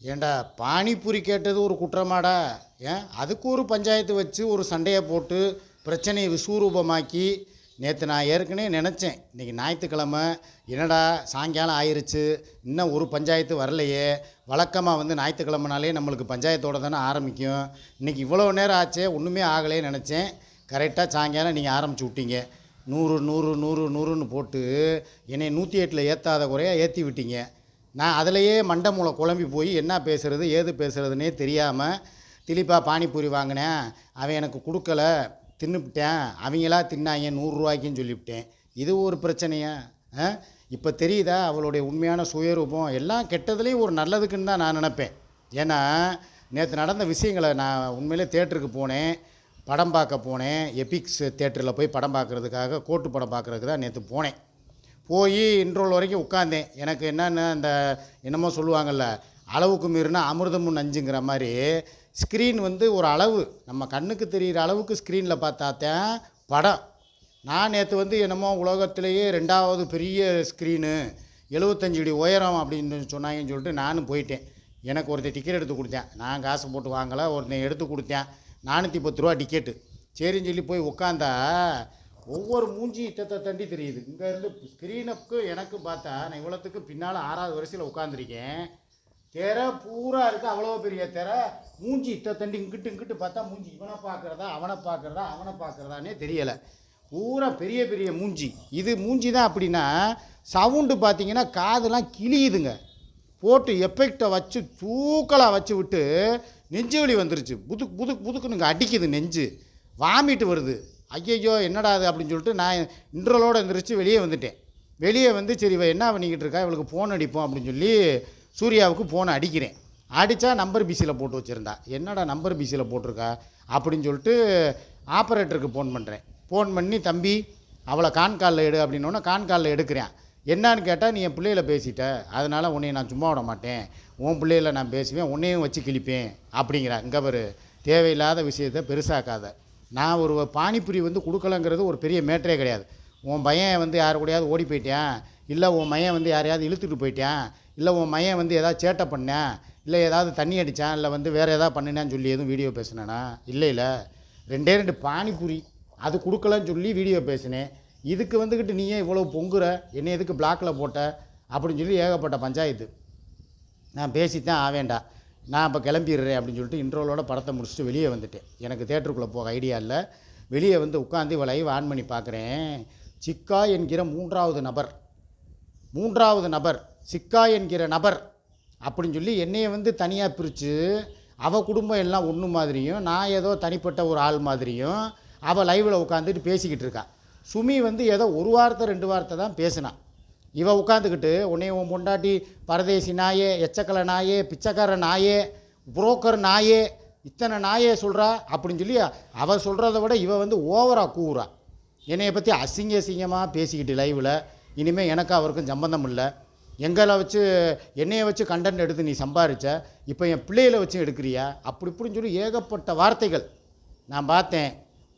ஏண்டா பானிபூரி கேட்டது ஒரு குற்றமாடா? ஏன்? அதுக்கு ஒரு பஞ்சாயத்து வச்சு ஒரு சண்டையை போட்டு பிரச்சனையை விஸ்வரூபமாக்கி நேற்று நான் ஏற்கனவே நினச்சேன். இன்றைக்கி ஞாயிற்றுக்கிழமை என்னடா சாயங்காலம் ஆயிருச்சு இன்னும் ஒரு பஞ்சாயத்து வரலையே வழக்கமாக வந்து ஞாயிற்றுக்கிழமைனாலே நம்மளுக்கு பஞ்சாயத்தோடு தானே ஆரம்பிக்கும். இன்றைக்கி இவ்வளோ நேரம் ஆச்சே ஒன்றுமே ஆகலையே நினச்சேன். கரெக்டாக சாயங்காலம் நீங்கள் ஆரம்பிச்சு விட்டீங்க. நூறு நூறு நூறு நூறுன்னு போட்டு என்னை நூற்றி எட்டில் ஏற்றாத குறையாக ஏற்றி விட்டீங்க. நான் அதிலையே மண்டை மூளை குழம்பி போய் என்ன பேசுகிறது ஏது பேசுகிறதுனே தெரியாமல் திலீப்பா பானிபூரி வாங்கினேன். அவன் எனக்கு கொடுக்கல. தின்னுப்பிட்டேன் அவங்களா தின்னாங்க நூறுரூவாய்க்குன்னு சொல்லிவிட்டேன். இது ஒரு பிரச்சனையா? ஆ? இப்போ தெரியுதா? அவளுடைய உண்மையான சுயரூபம். எல்லாம் கெட்டதுலேயும் ஒரு நல்லதுக்குன்னு தான் நான் நினப்பேன். ஏன்னா நேற்று நடந்த விஷயங்களை நான் உண்மையிலே தேட்டருக்கு போனேன். படம் பார்க்க போனேன். எபிக்ஸ் தேட்டரில் போய் படம் பார்க்குறதுக்காக கோட்டு படம் பார்க்குறதுக்கு தான் நேற்று போனேன். போய் இன்ட்ரோல் வரைக்கும் உட்காந்தேன் எனக்கு என்னென்ன அந்த என்னமோ சொல்லுவாங்கள்ல அளவுக்கு மீறினா அமிர்தமும் நஞ்சுங்கிற மாதிரி. ஸ்க்ரீன் வந்து ஒரு அளவு. நம்ம கண்ணுக்கு தெரிகிற அளவுக்கு ஸ்க்ரீனில் பார்த்தாத்தான் படம். நான் நேற்று வந்து என்னமோ உலகத்திலேயே ரெண்டாவது பெரிய ஸ்க்ரீனு எழுபத்தஞ்சு அடி உயரம் அப்படின்னு சொன்னாங்கன்னு சொல்லிட்டு நானும் போயிட்டேன். எனக்கு ஒருத்தன் டிக்கெட் எடுத்து கொடுத்தேன். நான் காசு போட்டு வாங்கலை ஒருத்தன் எடுத்து கொடுத்தேன். நானூற்றி பத்து ரூபா டிக்கெட்டு சரின்னு சொல்லி போய் உட்காந்தா ஒவ்வொரு மூஞ்சி இட்டத்தை தண்டி தெரியுது. இங்கேருந்து ஸ்க்ரீனுக்கு எனக்கும் பார்த்தா நான் இவ்வளோத்துக்கு பின்னால் ஆறாவது வரிசையில் உட்காந்துருக்கேன் திரை பூரா இருக்குது அவ்வளோ பெரிய திரை. மூஞ்சி இத்தை தண்டி இங்கிட்டு இங்கிட்டு பார்த்தா மூஞ்சி இவனை பார்க்குறதா அவனை பார்க்குறதா அவனை பார்க்குறதானே தெரியலை. பூரா பெரிய பெரிய மூஞ்சி. இது மூஞ்சி தான் அப்படின்னா சவுண்டு பார்த்தீங்கன்னா காதெல்லாம் கிழியுதுங்க. போட்டு எஃபெக்டை வச்சு தூக்கலாக வச்சு விட்டு நெஞ்சு வலி வந்துருச்சு. புதுக் புதுக் புதுக்குனுங்க அடிக்குது நெஞ்சு. வாமிட்டு வருது. ஐயையோ என்னடா அது அப்படின்னு சொல்லிட்டு நான் இன்ட்ரலோடு எந்திரிச்சு வெளியே வந்துட்டேன். வெளியே வந்து சரி இவன் என்ன பண்ணிக்கிட்டு இருக்கா? இவளுக்கு ஃபோன் அடிப்போம் அப்படின்னு சொல்லி சூர்யாவுக்கு ஃபோனை அடிக்கிறேன். அடித்தா நம்பர் பிசியில் போட்டு வச்சுருந்தா. என்னடா நம்பர் பிசியில் போட்டிருக்கா? அப்படின்னு சொல்லிட்டு ஆப்ரேட்டருக்கு ஃபோன் பண்ணுறேன் ஃபோன் பண்ணி தம்பி அவளை கான்காலில் எடு அப்படின்னோடனே கான்காலில் எடுக்கிறேன். என்னான்னு கேட்டால் நீ என் பிள்ளையில பேசிட்ட. அதனால் உன்னை நான் சும்மா விட மாட்டேன். உன் பிள்ளையில நான் பேசுவேன். உன்னையும் வச்சு கிழிப்பேன். அப்படிங்கிறா இங்கே ஒரு தேவையில்லாத விஷயத்தை பெருசாக்காத. நான் ஒரு பானிபூரி வந்து கொடுக்கலங்கிறது ஒரு பெரிய மேட்டரே கிடையாது. உன் பையன் வந்து யார் கூடயாவது ஓடி போயிட்டான் இல்லை உன் மையன் வந்து யாரையாவது இழுத்துட்டு போயிட்டான் இல்லை உன் மையன் வந்து ஏதாவது சேட்டை பண்ணேன் இல்லை ஏதாவது தண்ணி அடித்தான் இல்லை வந்து வேறு ஏதாவது பண்ணினேன்னு சொல்லி எதுவும் வீடியோ பேசினேனா? இல்லை இல்லை. ரெண்டே ரெண்டு பானிபூரி. அது கொடுக்கலன்னு சொல்லி வீடியோ பேசினேன். இதுக்கு வந்துக்கிட்டு நீ ஏன் இவ்வளோ பொங்குற? என்னை எதுக்கு பிளாக்கில் போட்ட? அப்படின்னு சொல்லி ஏகப்பட்ட பஞ்சாயத்து. நான் பேசித்தான் ஆவேண்டா. நான் இப்போ கிளம்பிடுறேன் அப்படின்னு சொல்லிட்டு இன்ட்ரோலோட படத்தை முடிச்சுட்டு வெளியே வந்துட்டேன். எனக்கு தேட்டருக்குள்ளே போக ஐடியா இல்லை. வெளியே வந்து உட்காந்து இவ லைவ் ஆன் பண்ணி பார்க்குறேன் சிக்கா என்கிற மூன்றாவது நபர். மூன்றாவது நபர். சிக்கா என்கிற நபர். அப்படின்னு சொல்லி என்னையை வந்து தனியாக பிரித்து அவள் குடும்பம் எல்லாம் ஒன்று மாதிரியும் நான் ஏதோ தனிப்பட்ட ஒரு ஆள் மாதிரியும் அவள் லைவில் உட்காந்துட்டு பேசிக்கிட்டு இருக்கா. சுமி வந்து ஏதோ ஒரு வார்த்தை ரெண்டு வார்த்தை தான் பேசினான் இவ உட்காந்துக்கிட்டு உன்னை உன் பொண்டாட்டி பரதேசி நாயே எச்சக்கலை நாயே பிச்சைக்கார நாயே புரோக்கர் நாயே இத்தனை நாயே சொல்கிறா அப்படின்னு சொல்லி அவள் சொல்கிறத விட இவள் வந்து ஓவராக கூவுறா. என்னையை பற்றி அசிங்க அசிங்கமாக பேசிக்கிட்டு லைவில். இனிமேல் எனக்கு அவருக்கும் சம்பந்தம் இல்லை. எங்களை வச்சு என்னையை வச்சு கண்டென்ட் எடுத்து நீ சம்பாரிச்ச இப்போ என் பிள்ளைகளை வச்சு எடுக்கிறியா? அப்படி இப்படின்னு சொல்லி ஏகப்பட்ட வார்த்தைகள். நான் பார்த்தேன்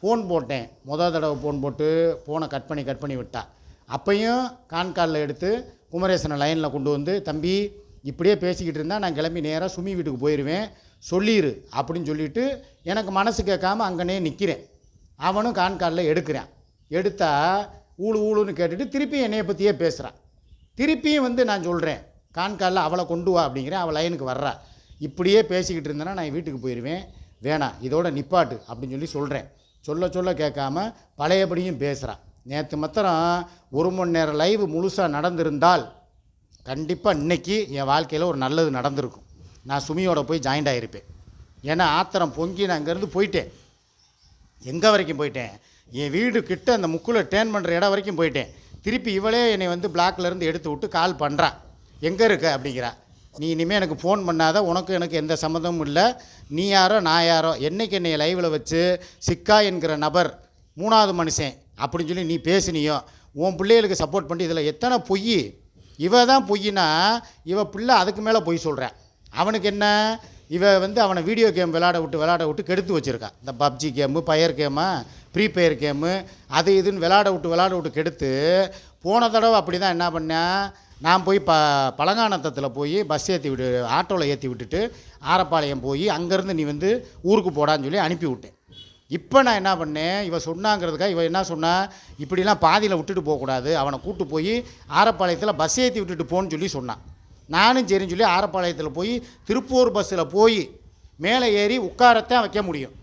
ஃபோன் போட்டேன். முதல் தடவை ஃபோன் போட்டு ஃபோனை கட் பண்ணி கட் பண்ணி விட்டா. அப்பையும் கான்காலில் எடுத்து குமரேசனை லைனில் கொண்டு வந்து தம்பி இப்படியே பேசிக்கிட்டு இருந்தால் நான் கிளம்பி நேராக சுமி வீட்டுக்கு போயிடுவேன் சொல்லிடு அப்படின்னு சொல்லிட்டு எனக்கு மனசு கேட்காம அங்கனே நிற்கிறேன் அவனும் கான்காலில் எடுக்கிறான். எடுத்தால் ஊழு ஊழுன்னு கேட்டுட்டு திருப்பி என்னையை பற்றியே பேசுகிறான் திருப்பியும் வந்து நான் சொல்கிறேன் கான்காலில் அவளை கொண்டு வா அப்படிங்கிறேன். அவள் லைனுக்கு வர்றா. இப்படியே பேசிக்கிட்டு இருந்தேன்னா நான் வீட்டுக்கு போயிடுவேன் வேணாம் இதோட நிப்பாட்டு அப்படின்னு சொல்லி சொல்கிறேன் சொல்ல சொல்ல கேட்காம பழையபடியும் பேசுகிறான் நேற்று மாத்திரம் ஒரு மணி நேரம் லைவ் முழுசாக நடந்திருந்தால் கண்டிப்பாக இன்னைக்கு என் வாழ்க்கையில் ஒரு நல்லது நடந்திருக்கும். நான் சுமியோட போய் ஜாயிண்ட் ஆகிருப்பேன் ஏன்னா ஆத்திரம் பொங்கி நான் அங்கேருந்து போயிட்டேன். எங்கே வரைக்கும் போயிட்டேன்? என் வீடு கிட்ட அந்த முக்கில் டேர்ன் பண்ணுற இடம் வரைக்கும் போயிட்டேன். திருப்பி இவளே என்னை வந்து பிளாக்லேருந்து எடுத்து விட்டு கால் பண்ணுறா எங்கே இருக்க? அப்படிங்கிறா. நீ இனிமேல் எனக்கு ஃபோன் பண்ணாத. உனக்கு எனக்கு எந்த சம்மந்தமும் இல்லை. நீ யாரோ நான் யாரோ. என்னைக்கு என்னை லைவில் வச்சு சிக்கா என்கிற நபர் மூணாவது மனுஷன் அப்படின்னு சொல்லி நீ பேசினியோ உன் பிள்ளைகளுக்கு சப்போர்ட் பண்ணி இதில் எத்தனை பொய்? இவ தான் பொய்னா இவ பிள்ளை அதுக்கு மேலே பொய் சொல்கிறேன் அவனுக்கு என்ன? இவ வந்து அவனை வீடியோ கேம் விளாட விட்டு விளாட விட்டு கெடுத்து வச்சுருக்கான் இந்த PUBG game fire game free fire game அது இதுன்னு விளாட விட்டு விளாட விட்டு கெடுத்து போன தடவை அப்படி தான் என்ன பண்ணேன் நான் போய் ப பழங்கானத்தத்தில் போய் பஸ் ஏற்றி விட்டு ஆட்டோவில் ஏற்றி விட்டுட்டு ஆரப்பாளையம் போய் அங்கேருந்து நீ வந்து ஊருக்கு போடான்னு சொல்லி அனுப்பி விட்டேன். இப்போ நான் என்ன பண்ணேன்? இவன் சொன்னாங்கிறதுக்காக இவன் என்ன சொன்னா இப்படிலாம் பாதியில் விட்டுட்டு போகக்கூடாது. அவனை கூட்டு போய் ஆரப்பாளையத்தில் பஸ் ஏற்றி விட்டுட்டு போன்னு சொல்லி சொன்னான் நானும் சரின்னு சொல்லி ஆரப்பாளையத்தில் போய் திருப்பூர் பஸ்ஸில் போய் மேலே ஏறி உட்காரத்தான் வைக்க முடியும்.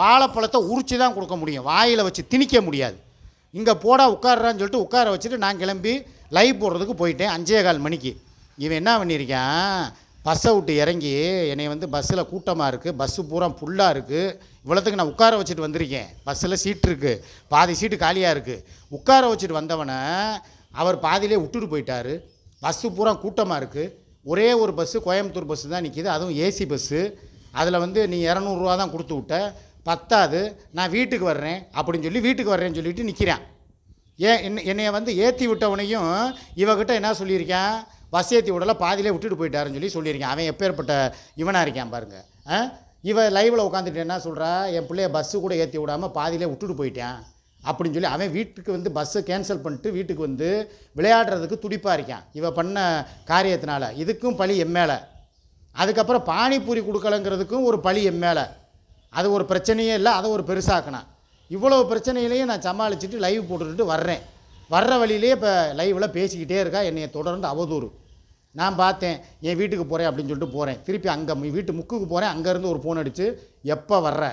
வாழைப்பழத்தை உரிச்சு தான் கொடுக்க முடியும். வாயில் வச்சு திணிக்க முடியாது. இங்கே போடா உட்கார்றான்னு சொல்லிட்டு உட்கார வச்சுட்டு நான் கிளம்பி லைவ் போடுறதுக்கு போயிட்டேன். அஞ்சே கால் மணிக்கு. இவன் என்ன பண்ணியிருக்கான்? பஸ்ஸை விட்டு இறங்கி என்னை வந்து பஸ்ஸில் கூட்டமாக இருக்குது பஸ்ஸு பூரா ஃபுல்லாக இருக்குது இவ்வளோத்துக்கு நான் உட்கார வச்சுட்டு வந்திருக்கேன். பஸ்ஸில் சீட் இருக்குது பாதி சீட்டு காலியாக இருக்குது உட்கார வச்சுட்டு வந்தவனை அவர் பாதியிலே விட்டுட்டு போயிட்டாரு. பஸ்ஸு பூரா கூட்டமாக இருக்குது ஒரே ஒரு பஸ்ஸு கோயம்புத்தூர் பஸ்ஸு தான் நிற்கிது அதுவும் ஏசி பஸ்ஸு. அதில் வந்து நீ இரநூறுவா தான் கொடுத்து விட்ட. பத்தாது. நான் வீட்டுக்கு வர்றேன் அப்படின்னு சொல்லி வீட்டுக்கு வர்றேன்னு சொல்லிட்டு நிற்கிறான் ஏன் என்ன என்னைய வந்து ஏற்றி விட்டவனையும் இவகிட்ட என்ன சொல்லியிருக்கேன்? பஸ் ஏற்றி பாதியிலே விட்டுட்டு போயிட்டாருன்னு சொல்லி சொல்லியிருக்கேன். அவன் எப்பேற்பட்ட இவனாக இருக்கான் பாருங்கள் ஆ? லைவில் உட்காந்துட்டு என்ன சொல்கிறா என் பிள்ளைய பஸ்ஸு கூட ஏற்றி விடாமல் பாதியிலே விட்டுட்டு போயிட்டான். அப்படின்னு சொல்லி அவன் வீட்டுக்கு வந்து பஸ்ஸை கேன்சல் பண்ணிட்டு வீட்டுக்கு வந்து விளையாடுறதுக்கு துடிப்பாக இருக்கான். இவன் பண்ண காரியத்தினால. இதுக்கும் பழி எம்மேல அதுக்கப்புறம் பானிபூரி கொடுக்கலங்கிறதுக்கும் ஒரு பழி என் அது ஒரு பிரச்சனையே இல்லை அதை ஒரு பெருசாக்கினான் இவ்வளோ பிரச்சனையிலையும் நான் சமாளிச்சுட்டு லைவ் போட்டுக்கிட்டு வர்றேன். வர்ற வழியிலேயே இப்போ லைவில் பேசிக்கிட்டே இருக்கா என்னை தொடர்ந்து அவதூறு. நான் பார்த்தேன் என் வீட்டுக்கு போகிறேன் அப்படின்னு சொல்லிட்டு போகிறேன் திருப்பி அங்கே வீட்டு முக்குக்கு போகிறேன் அங்கேருந்து ஒரு ஃபோன் அடித்து எப்போ வர்ற?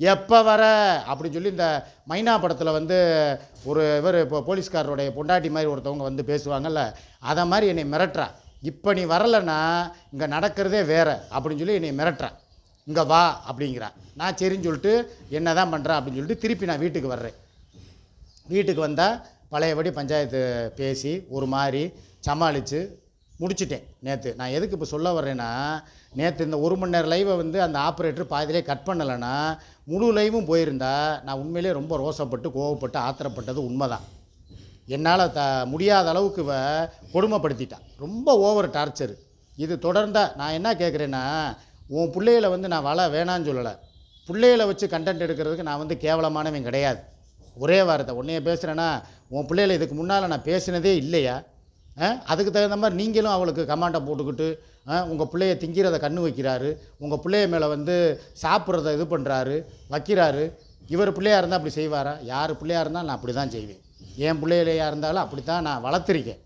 எப்போ வர? அப்படின்னு சொல்லி இந்த மைனா படத்தில் வந்து ஒரு இவர் இப்போ போலீஸ்காரருடைய பொண்டாட்டி மாதிரி ஒருத்தவங்க வந்து பேசுவாங்கல்ல அதை மாதிரி என்னை மிரட்டுறா. இப்போ நீ வரலைன்னா இங்கே நடக்கிறதே வேறு அப்படின்னு சொல்லி என்னை மிரட்டுறா. இங்கே வா அப்படிங்கிறா. நான் சரின்னு சொல்லிட்டு என்ன தான் பண்ணுறேன் அப்படின்னு சொல்லிட்டு திருப்பி நான் வீட்டுக்கு வர்றேன். வீட்டுக்கு வந்தால் பழையபடி பஞ்சாயத்து பேசி ஒரு மாதிரி சமாளித்து முடிச்சிட்டேன் நேற்று நான் எதுக்கு இப்போ சொல்ல வர்றேன்னா நேற்று இந்த ஒரு மணி நேரம் லைவை வந்து அந்த ஆப்ரேட்டர் பாதியிலே கட் பண்ணலைன்னா முழு லைவும் போயிருந்தா நான் உண்மையிலே ரொம்ப ரோசப்பட்டு கோவப்பட்டு ஆத்திரப்பட்டது உண்மைதான். என்னால் த முடியாத அளவுக்கு இவ கொடுமைப்படுத்திட்டான் ரொம்ப ஓவர் டார்ச்சரு இது தொடர்ந்தால் நான் என்ன கேட்குறேன்னா உன் பிள்ளைகளை வந்து நான் வள வேணான்னு சொல்லலை. பிள்ளைகளை வச்சு கண்டென்ட் எடுக்கிறதுக்கு நான் வந்து கேவலமானவன் கிடையாது. ஒரே வார்த்தை. உன்னைய பேசுகிறேன்னா உன் பிள்ளைகளை இதுக்கு முன்னால் நான் பேசினதே இல்லையா? அதுக்கு தகுந்த மாதிரி நீங்களும் அவளுக்கு கமாண்டை போட்டுக்கிட்டு உங்கள் பிள்ளைய திங்கிறத கண்ணு வைக்கிறாரு. உங்கள் பிள்ளைய மேலே வந்து சாப்பிட்றத இது பண்ணுறாரு வைக்கிறாரு. இவர் பிள்ளையாக இருந்தால் அப்படி செய்வாரா? யார் பிள்ளையாக இருந்தால் நான் அப்படி தான் செய்வேன். என் பிள்ளைகளையாக இருந்தாலும் அப்படி தான் நான் வளர்த்துருக்கேன்.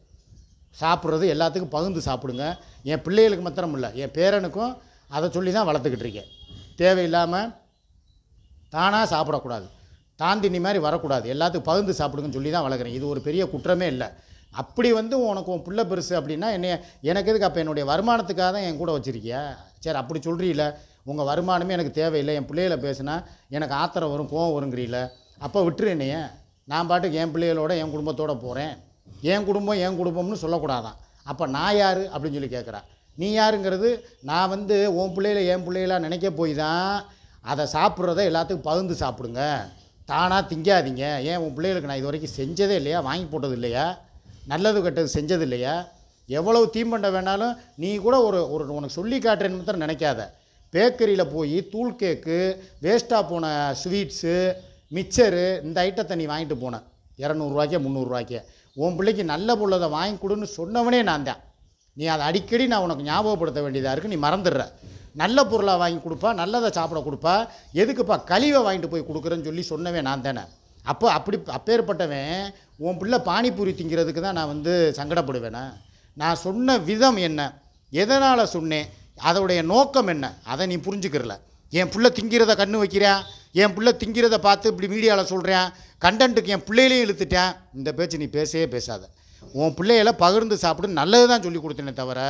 சாப்பிட்றது எல்லாத்துக்கும் பகிர்ந்து சாப்பிடுங்க. என் பிள்ளைகளுக்கு மாத்திரம் இல்லை என் பேரனுக்கும் அதை சொல்லி தான் வளர்த்துக்கிட்டு இருக்கேன். தேவையில்லாமல் தானாக சாப்பிடக்கூடாது. தாந்தினி மாதிரி வரக்கூடாது. எல்லாத்துக்கும் பகிர்ந்து சாப்பிடுங்கன்னு சொல்லி தான் வளர்க்குறேன். இது ஒரு பெரிய குற்றமே இல்லை. அப்படி வந்து உனக்கு உன் பிள்ளை பெருசு அப்படின்னா என்னைய எனக்கு எதுக்கு அப்போ என்னுடைய வருமானத்துக்காக தான் என் கூட வச்சுருக்கியா? சரி அப்படி சொல்கிறீல உங்கள் வருமானமே எனக்கு தேவையில்லை. என் பிள்ளைகளை பேசுனா எனக்கு ஆத்திரம் வரும் கோவம் வருங்கிறீல அப்போ விட்டுரு என்னைய. நான் பாட்டுக்கு என் பிள்ளைகளோட என் குடும்பத்தோட போகிறேன் என் குடும்பம் என் குடும்பம்னு சொல்லக்கூடாதான். அப்போ நான் யார் அப்படின்னு சொல்லி கேட்குறா நீ யாருங்கிறது? நான் வந்து உன் பிள்ளைகள என் பிள்ளைகளாக நினைக்க போய் தான் அதை சாப்பிட்றத எல்லாத்துக்கும் பகிர்ந்து சாப்பிடுங்க. தானாக திங்காதீங்க. ஏன் உன் பிள்ளைகளுக்கு நான் இது வரைக்கும் செஞ்சதே இல்லையா? வாங்கி போட்டது இல்லையா? நல்லது கெட்டது செஞ்சது இல்லையா எவ்வளவு தீம்பண்ட வேணாலும் நீ கூட ஒரு ஒரு உனக்கு சொல்லி காட்டுறேன்னு மாத்திரம் நினைக்காத. பேக்கரியில் போய் தூள் கேக்கு வேஸ்ட்டாக போன ஸ்வீட்ஸு மிச்சரு இந்த ஐட்டத்தை நீ வாங்கிட்டு போன. இரநூறுவாய்க்கே முந்நூறுரூவாய்க்கே உன் பிள்ளைக்கு நல்ல பொருளதை வாங்கி கொடுன்னு சொன்னவனே நான் தான். நீ அதை அடிக்கடி நான் உனக்கு ஞாபகப்படுத்த வேண்டியதாக இருக்குது நீ மறந்துடுற. நல்ல பொருளாக வாங்கி கொடுப்பா நல்லதை சாப்பிட கொடுப்பா. எதுக்குப்பா கழிவை வாங்கிட்டு போய் கொடுக்குறேன்னு சொல்லி சொன்னவே நான் தானே. அப்போ அப்படி அப்பேற்பட்டவன் உன் பிள்ளை பானிபூரி திங்கிறதுக்கு தான் நான் வந்து சங்கடப்படுவேனா? நான் சொன்ன விதம் என்ன? எதனால் சொன்னேன்? அதோடைய நோக்கம் என்ன? அதை நீ புரிஞ்சுக்கிறல. என் பிள்ளை திங்கிறத கண்ணு வைக்கிறேன் என் பிள்ளை திங்கிறத பார்த்து இப்படி மீடியாவில் சொல்கிறேன் கண்டென்ட்டுக்கு என் பிள்ளைகளையும் இழுத்துட்டேன் இந்த பேச்சு நீ பேசவே பேசாத. உன் பிள்ளையில பகிர்ந்து சாப்பிடு நல்லது தான் சொல்லி கொடுத்தேனே தவிர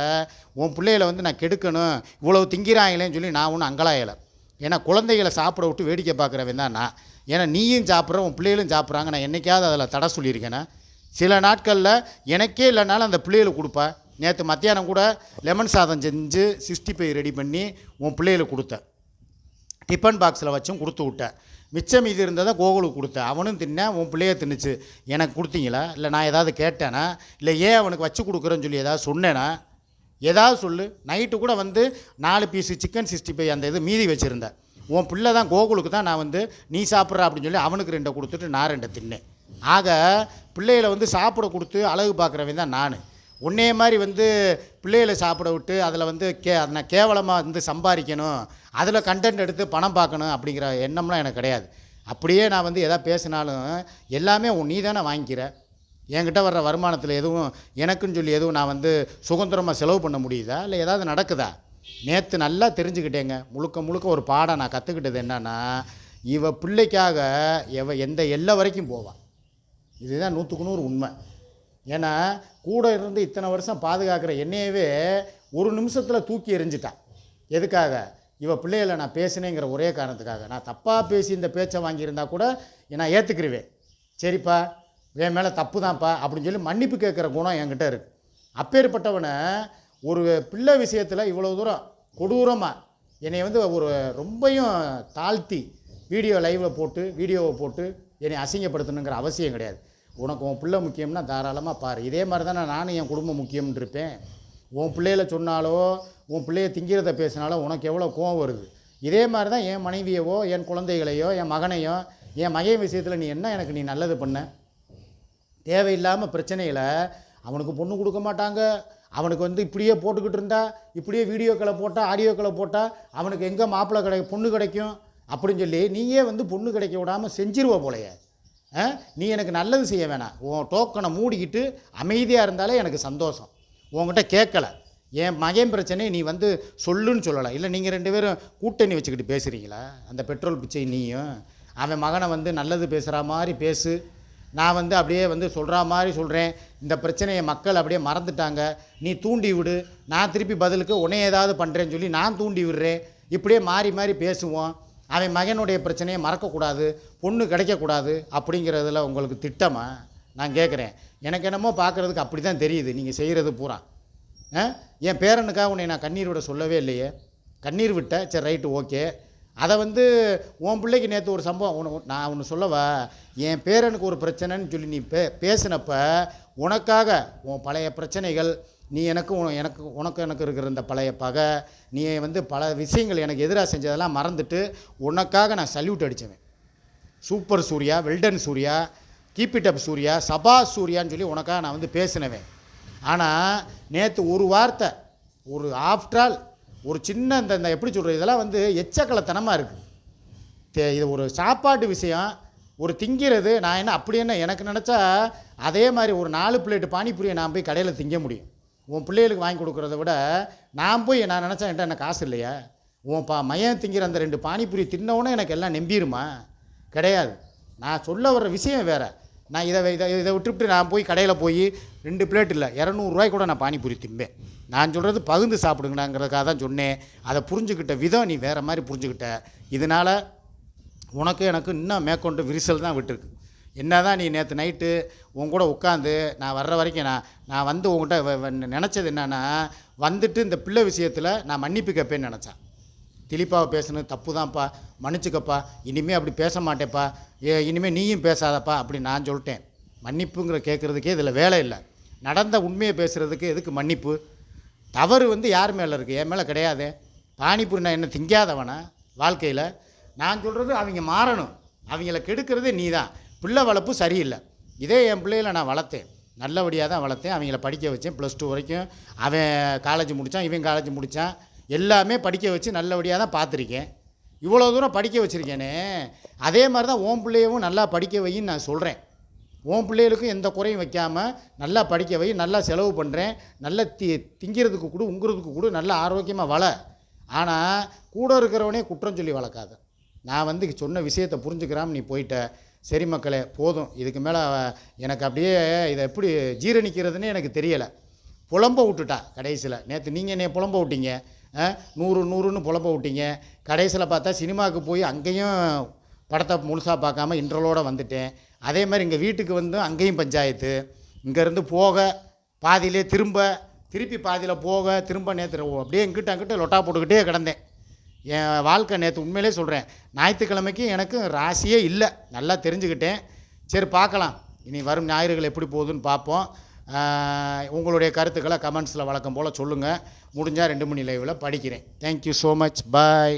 உன் பிள்ளைகளை வந்து நான் கெடுக்கணும் இவ்வளோ திங்கிறாங்களேன்னு சொல்லி நான் ஒன்றும் அங்கலாயலை. ஏன்னா குழந்தைகளை சாப்பிட விட்டு வேடிக்கை பார்க்குறவன் தான் நான். ஏன்னா நீயும் சாப்பிட்ற உன் பிள்ளைகளும் சாப்பிட்றாங்க. நான் என்றைக்காவது அதில் தடை சொல்லியிருக்கேனே? சில நாட்களில் எனக்கே இல்லைனாலும் அந்த பிள்ளைகளுக்கு கொடுப்பேன் நேற்று மத்தியானம் கூட லெமன் சாதம் செஞ்சு சிக்ஸ்டி ஃபைவ் ரெடி பண்ணி உன் பிள்ளைகளுக்கு கொடுத்தேன். டிஃபன் பாக்ஸில் வச்சும் கொடுத்து விட்டேன். மிச்சம் இது இருந்ததை கோகுலுக்கு கொடுத்தேன். அவனும் தின்னேன் உன் பிள்ளைய தின்னுச்சு. எனக்கு கொடுத்தீங்களா? இல்லை நான் ஏதாவது கேட்டேனா? இல்லை ஏன் அவனுக்கு வச்சு கொடுக்குறேன்னு சொல்லி ஏதாவது சொன்னேனா? ஏதாவது சொல்லு. நைட்டு கூட வந்து நாலு பீஸு சிக்கன் சிக்ஸ்டி ஃபைவ் அந்த இது மீதி வச்சுருந்தேன். உன் பிள்ளை தான் கோகுலுக்கு தான் நான் வந்து நீ சாப்பிட்ற அப்படின்னு சொல்லி அவனுக்கு ரெண்டை கொடுத்துட்டு நான் ரெண்டை தின்னேன். ஆக பிள்ளைகளை வந்து சாப்பிட கொடுத்து அழகு பார்க்குறவன் தான் நான். உன்னைய மாதிரி வந்து பிள்ளைகளை சாப்பிட விட்டு அதில் வந்து கே நான் கேவலமாக வந்து சம்பாதிக்கணும் அதில் கண்டென்ட் எடுத்து பணம் பார்க்கணும் அப்படிங்கிற எண்ணம்லாம் எனக்கு கிடையாது. அப்படியே நான் வந்து எதா பேசினாலும் எல்லாமே உன் நீ தானே வாங்கிக்கிற? என்கிட்ட வர்ற வருமானத்தில் எதுவும் எனக்குன்னு சொல்லி எதுவும் நான் வந்து சுதந்திரமாக செலவு பண்ண முடியுதா? இல்லை ஏதாவது நடக்குதா? நேற்று நல்லா தெரிஞ்சுக்கிட்டேங்க. முழுக்க முழுக்க ஒரு பாடம் நான் கற்றுக்கிட்டது என்னென்னா இவ பிள்ளைக்காக எவ எந்த எல்லை வரைக்கும் போவாள் இதுதான் நூற்றுக்கு நூறு உண்மை. ஏன்னா கூட இருந்து இத்தனை வருஷம் பாதுகாக்கிற என்னையவே ஒரு நிமிஷத்தில் தூக்கி எறிஞ்சிட்டான் எதுக்காக? இவ பிள்ளைகளை நான் பேசினேங்கிற ஒரே காரணத்துக்காக. நான் தப்பாக பேசி இந்த பேச்சை வாங்கியிருந்தா கூட நான் ஏற்றுக்கிருவேன் சரிப்பா என் மேலே தப்பு தான்ப்பா அப்படின்னு சொல்லி மன்னிப்பு கேட்குற குணம் என்கிட்ட இருக்குது அப்பேற்பட்டவனை ஒரு பிள்ளை விஷயத்தில் இவ்வளோ தூரம் கொடூரமாக என்னை வந்து ஒரு ரொம்பையும் தாழ்த்தி வீடியோ லைவில் போட்டு வீடியோவை போட்டு என்னை அசிங்கப்படுத்தணுங்கிற அவசியம் கிடையாது. உனக்கு உன் பிள்ளை முக்கியம்னா தாராளமாக பாரு. இதே மாதிரி தானே நானும் என் குடும்பம் முக்கியம்னு இருப்பேன். உன் பிள்ளையில சொன்னாலோ உன் பிள்ளைய திங்கிறத பேசினாலோ உனக்கு எவ்வளோ கோவம் வருது? இதே மாதிரி தான் என் மனைவியவோ என் குழந்தைகளையோ என் மகனையோ என் மகன் விஷயத்தில் நீ என்ன எனக்கு நீ நல்லது பண்ண? தேவையில்லாமல் பிரச்சனைகளை அவனுக்கு பொண்ணு கொடுக்க மாட்டாங்க. அவனுக்கு வந்து இப்படியே போட்டுக்கிட்டு இருந்தா இப்படியே வீடியோக்களை போட்டால் ஆடியோக்களை போட்டால் அவனுக்கு எங்கே மாப்பிள்ளை கிடை பொண்ணு கிடைக்கும்? அப்படின்னு சொல்லி நீயே வந்து பொண்ணு கிடைக்க விடாமல் செஞ்சிருவ போலையே. ஆ? நீ எனக்கு நல்லது செய்ய வேணாம். உன் டோக்கனை மூடிக்கிட்டு அமைதியாக இருந்தாலே எனக்கு சந்தோஷம். உன்கிட்ட கேட்கல. என் மகன் பிரச்சனை நீ வந்து சொல்லுன்னு சொல்லலாம் இல்லை நீங்கள் ரெண்டு பேரும் கூட்டணி வச்சுக்கிட்டு பேசுகிறீங்களா அந்த பெட்ரோல் பிச்சை நீயும். அவன் மகனை வந்து நல்லது பேசுகிற மாதிரி பேசு. நான் வந்து அப்படியே வந்து சொல்கிற மாதிரி சொல்கிறேன் இந்த பிரச்சனையை மக்கள் அப்படியே மறந்துட்டாங்க. நீ தூண்டி விடு. நான் திருப்பி பதிலுக்கு உன்னை ஏதாவது பண்ணுறேன்னு சொல்லி நான் தூண்டி விடுறேன். இப்படியே மாறி மாறி பேசுவோம். அவன் மகனுடைய பிரச்சனையை மறக்கக்கூடாது. பொண்ணு கிடைக்கக்கூடாது அப்படிங்கிறதுல உங்களுக்கு திட்டமா? நான் கேட்குறேன் எனக்கு என்னமோ பார்க்குறதுக்கு அப்படி தான் தெரியுது. நீங்கள் செய்கிறது பூரா. ஆ? என் பேரனுக்காக உன்னை நான் கண்ணீர் விட சொல்லவே இல்லையே. கண்ணீர் விட்ட சரி ரைட்டு ஓகே அதை வந்து உன் பிள்ளைக்கு நேற்று ஒரு சம்பவம் ஒன்று நான் ஒன்று சொல்லவா? என் பேரனுக்கு ஒரு பிரச்சனைன்னு சொல்லி நீ பே பேசினப்ப உனக்காக உன் பழைய பிரச்சனைகள் நீ எனக்கு உன- எனக்கு உனக்கு எனக்கு இருக்கிற இந்த பழைய பகை நீ வந்து பல விஷயங்கள் எனக்கு எதிராக செஞ்சதெல்லாம் மறந்துட்டு உனக்காக நான் salute அடித்தவன் super Surya well done Surya keep it up Surya சபா சூர்யான்னு சொல்லி உனக்காக நான் வந்து பேசினவேன். ஆனால் நேற்று ஒரு வார்த்தை ஒரு ஆஃப்டர் ஆல் ஒரு சின்ன இந்த இந்த எப்படி சொல்கிறது இதெல்லாம் வந்து எச்சக்கலத்தனமாக இருக்குது தே இது ஒரு சாப்பாட்டு விஷயம். ஒரு திங்கிறது நான் என்ன அப்படி என்ன எனக்கு நினச்சா அதே மாதிரி ஒரு நாலு பிளேட்டு பானிபூரியை நான் போய் கடையில் திங்க முடியும். உன் பிள்ளைகளுக்கு வாங்கி கொடுக்குறத விட நான் போய் நான் நினச்சா என்கிட்ட என்ன காசு இல்லையா? உன் பா மையம் திங்கிற அந்த ரெண்டு பானிபூரி தின்னவுடனே எனக்கு எல்லாம் நம்பிடுமா கிடையாது. நான் சொல்ல வர்ற விஷயம் வேறு. நான் இதை இதை இதை விட்டுவிட்டு நான் போய் கடையில் போய் ரெண்டு பிளேட் இல்லை இரநூறுவாய் கூட நான் பானிபூரி திம்பேன். நான் சொல்கிறது பகிர்ந்து சாப்பிடுங்கடாங்கிறதுக்காக தான் சொன்னேன். அதை புரிஞ்சுக்கிட்ட விதம் நீ வேறு மாதிரி புரிஞ்சுக்கிட்ட. இதனால் உனக்கு எனக்கு இன்னும் மேற்கொண்டு விரிசல் தான் விட்டுருக்கு. என்ன தான் நீ நேற்று நைட்டு உன் கூட உட்காந்து நான் வர்ற வரைக்கும் நான் நான் வந்து உங்கள்கிட்ட நினச்சது என்னென்னா வந்துட்டு இந்த பிள்ளை விஷயத்தில் நான் மன்னிப்பு கேட்பேன்னு நினச்சேன். திலீப்பாவை பேசுனது தப்பு தான்ப்பா மன்னிச்சுக்கப்பா இனிமேல் அப்படி பேச மாட்டேப்பா ஏ இனிமேல் நீயும் பேசாதப்பா அப்படி நான் சொல்லிட்டேன். மன்னிப்புங்கிற கேட்குறதுக்கே இதில் வேலை இல்லை. நடந்த உண்மையை பேசுகிறதுக்கு எதுக்கு மன்னிப்பு? தவறு வந்து யார் மேலே இருக்குது என் மேலே கிடையாது. பானிபூரி நான் என்ன திங்காதவனா? வாழ்க்கையில் நான் சொல்கிறது அவங்க மாறணும். அவங்கள கெடுக்கிறது நீ தான் பிள்ளை வளர்ப்பு சரியில்லை. இதே என் பிள்ளைகளை நான் வளர்த்தேன். நல்லபடியாக தான் வளர்த்தேன். அவங்கள படிக்க வச்சேன். ப்ளஸ் டூ வரைக்கும் அவன் காலேஜ் முடித்தான் இவன் காலேஜ் முடித்தான் எல்லாமே படிக்க வச்சு நல்லபடியாக தான் பார்த்துருக்கேன். இவ்வளோ தூரம் படிக்க வச்சுருக்கேனே. அதே மாதிரி தான் உன் பிள்ளையவும் நல்லா படிக்க வைன்னு நான் சொல்கிறேன் உன் பிள்ளைகளுக்கும் எந்த குறையும் வைக்காமல் நல்லா படிக்க வை நல்லா செலவு பண்ணுறேன் நல்லா தி திங்கிறதுக்கு கொடு உங்கிறதுக்கு கொடு நல்லா ஆரோக்கியமாக வள. ஆனால் கூட இருக்கிறவனே குற்றம் சொல்லி வளர்க்காத. நான் வந்து சொன்ன விஷயத்தை புரிஞ்சுக்கிறாம நீ போயிட்ட. சரி மக்களே போதும். இதுக்கு மேலே எனக்கு அப்படியே இதை எப்படி ஜீரணிக்கிறதுனே எனக்கு தெரியலை. புலம்ப விட்டுட்டா கடைசியில். நேற்று நீங்கள் என்னை புலம்ப விட்டீங்க நூறு நூறுன்னு புலம்ப விட்டீங்க. கடைசியில் பார்த்தா சினிமாவுக்கு போய் அங்கேயும் படத்தை முழுசாக பார்க்காம இன்ட்ரலோடு வந்துட்டேன். அதே மாதிரி எங்கள் வீட்டுக்கு வந்து அங்கேயும் பஞ்சாயத்து. இங்கேருந்து போக பாதியிலே திரும்ப திருப்பி பாதியில் போக திரும்ப நேற்று அப்படியே இங்கிட்ட அங்கிட்ட லொட்டா போட்டுக்கிட்டே கிடந்தேன். என் வாழ்க்கை நேற்று உண்மையிலே சொல்கிறேன் ஞாயிற்றுக்கிழமைக்கு எனக்கு ராசியே இல்லை. நல்லா தெரிஞ்சுக்கிட்டேன். சரி பார்க்கலாம். இனி வரும் ஞாயிறுகள் எப்படி போகுதுன்னு பார்ப்போம். உங்களுடைய கருத்துக்களை கமெண்ட்ஸில் வழக்கம் போல் சொல்லுங்கள் முடிஞ்சால் ரெண்டு மணி லைவில் படிக்கிறேன். Thank you so much bye